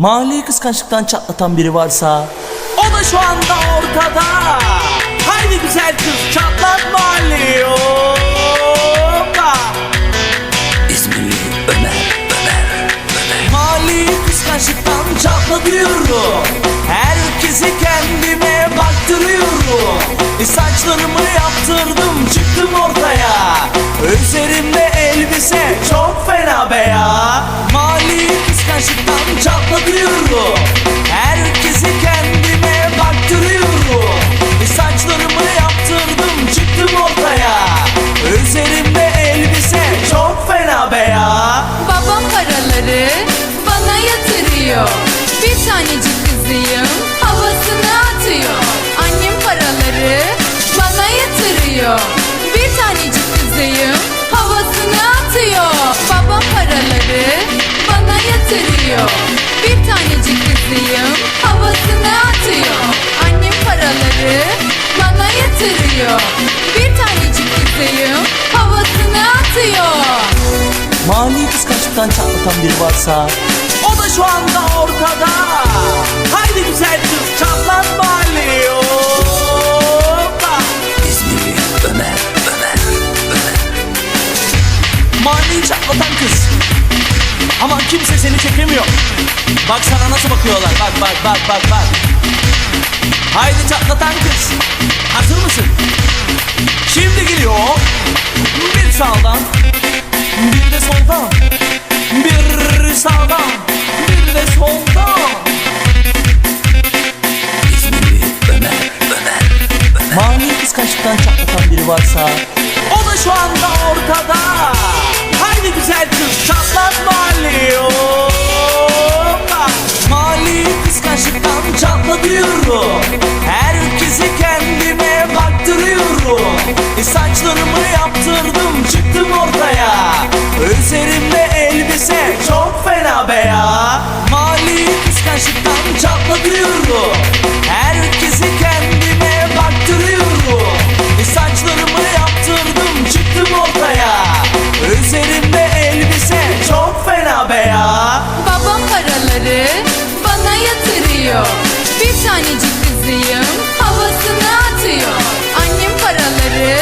Mali kıskançlıktan çatlatan biri varsa O da şu anda ortada. Haydi güzel kız çatlat mali Hoppa. İzmirli Ömer, Ömer, Ömer. Mali kıskançlıktan çatlatıyorum. Herkesi kendime baktırıyorum. E Saçlarımı yaptırdım çıktım ortaya. Üzerimde elbise çok fena be ya kıskançlıktan çatlatıyorum Herkesi kendime baktırıyorum Saçlarımı yaptırdım çıktım ortaya. Üzerimde elbise çok fena be ya Babam paraları bana yatırıyor. Bir tanecik kızıyım havasını atıyor. Annem paraları bana yatırıyor. Bir tanecik kızıyım havasını atıyor. Babam paraları yatırıyor Bir tanecik kızıyım havasını atıyor. Annem paraları bana yatırıyor. Bir tanecik kızıyım havasını atıyor. Mali kıskançlıktan çatlatan biri varsa O da şu anda ortada. Haydi güzel kız çatlat Hoppa. İzmirli Ömer, Ömer, Ömer. Maliyi çatlatan kız kimse seni çekemiyor. Bak sana nasıl bakıyorlar. Bak bak bak bak bak. Haydi çatlatan kız. Hazır mısın? Şimdi geliyor. Bir sağdan Bir de soldan. Bir sağdan Bir de soldan. İzmirli Ömer, Ömer, Ömer Mani kıskançlıktan çatlatan biri varsa O da şu anda ortada yatırıyor Bir tanecik kızıyım havasını atıyor. Annem paraları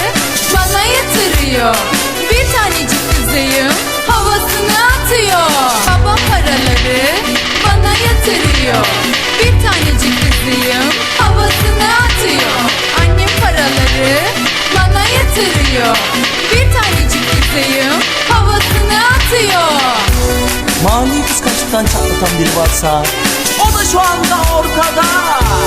bana yatırıyor. Bir tanecik kızıyım havasını atıyor. Babam paraları bana yatırıyor. Bir tanecik kızıyım havasını atıyor. Annem paraları bana yatırıyor. Bir tanecik kızıyım havasını atıyor. Mani kıskançlıktan çatlatan biri varsa şu anda ortada.